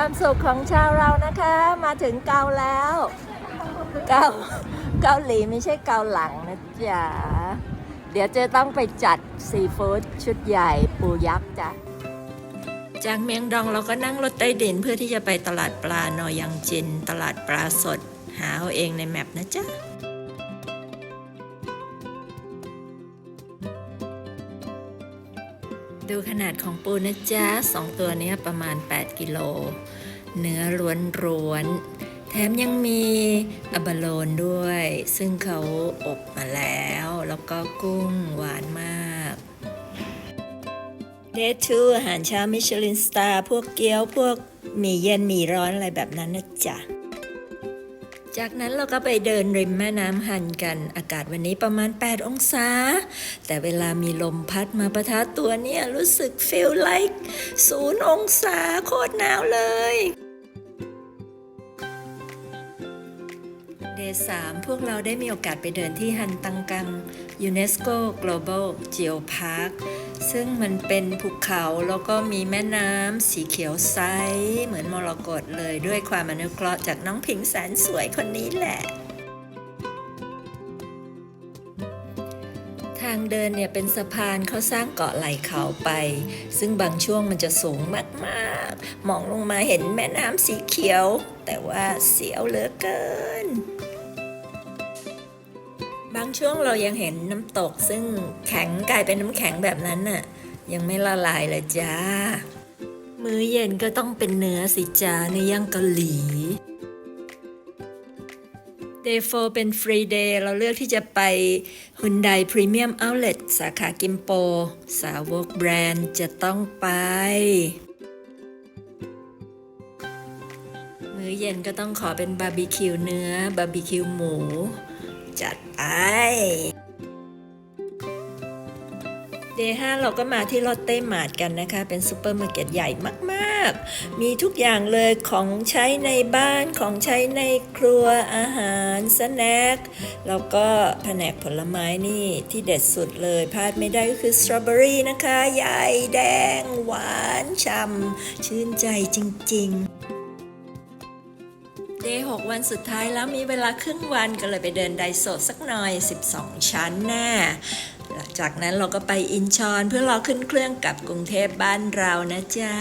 ความสุขของชาวเรานะคะ มาถึงเกาแล้ว เกาเกาหลีไม่ใช่เกาหลังนะจ๊ะ เดี๋ยวจะต้องไปจัดซีฟู้ดชุดใหญ่ปูยักษ์จ้ะจากเมียงดองเราก็นั่งรถใต้ดินเพื่อที่จะไปตลาดปลานอยังจิน ตลาดปลาสด หาเอาเองในแมปนะจ๊ะ ดูขนาดของปูนะจ๊ะสองตัวนี้ประมาณ 8 กิโล เนื้อล้วนล้วนๆแถมยังมีอบาโลนด้วย ซึ่งเขาอบมาแล้ว แล้วก็กุ้งหวานมากเดทูอาหารเช้ามิชลินสตาร์พวกเกี๊ยวพวกหมี่เย็นหมี่ร้อนอะไรแบบนั้นนะจ๊ะ จากนั้นเราก็ไปเดินริมแม่น้ำฮันกัน อากาศวันนี้ประมาณ 8 องศา แต่เวลามีลมพัดมาประทะตัวเนี่ยรู้สึก feel like ศูนย์องศาโคตรหนาวเลย เดสามพวกเราได้มีโอกาสไปเดินที่ฮันตังกัง UNESCO Global Geopark ซึ่งมันเป็นภูเขาแล้วก็มีแม่น้ำสีเขียวใสเหมือนมรกตเลยด้วยความอนุเคราะห์จากน้องผิงแสนสวยคนนี้แหละ ทางเดินเนี่ยเป็นสะพานเขาสร้างเกาะไหล่เขาไป ซึ่งบางช่วงมันจะสูงมากๆ มองลงมาเห็นแม่น้ำสีเขียว แต่ว่าเสียวเหลือเกิน บางช่วงเรายังเห็นน้ำตกซึ่งแข็งกลายเป็นน้ำแข็งแบบนั้นน่ะ ยังไม่ละลายเลยจ้า มื้อเย็นก็ต้องเป็นเนื้อสิจ้าเนื้อย่างเกาหลี Day 4เป็น Free Day เราเลือกที่จะไป Hyundai Premium Outlet สาขากิมโป สาวกแบรนด์จะต้องไป มื้อเย็นก็ต้องขอเป็นบาร์บีคิวเนื้อบาร์บีคิวหมู จัดไปเดย์ห้าเราก็มาที่ลอตเต้มาร์ทกันนะคะ เป็นซูเปอร์มาร์เก็ตใหญ่มาก ๆ มีทุกอย่างเลยของใช้ในบ้านของใช้ในครัวอาหารสแน็คแล้วก็แผนกผลไม้นี่ที่เด็ดสุดเลยพลาดไม่ได้ก็คือสตรอเบอรี่นะคะ ใหญ่แดง หวานฉ่ำชื่นใจจริง ๆ เดย์หกวันสุดท้ายแล้วมีเวลาครึ่งวันก็เลยไปเดินไดโซสักหน่อย 12 ชั้นน่ะหลังจากนั้นเราก็ไปอินชอนเพื่อรอขึ้นเครื่องกลับกรุงเทพบ้านเรานะจ๊ะ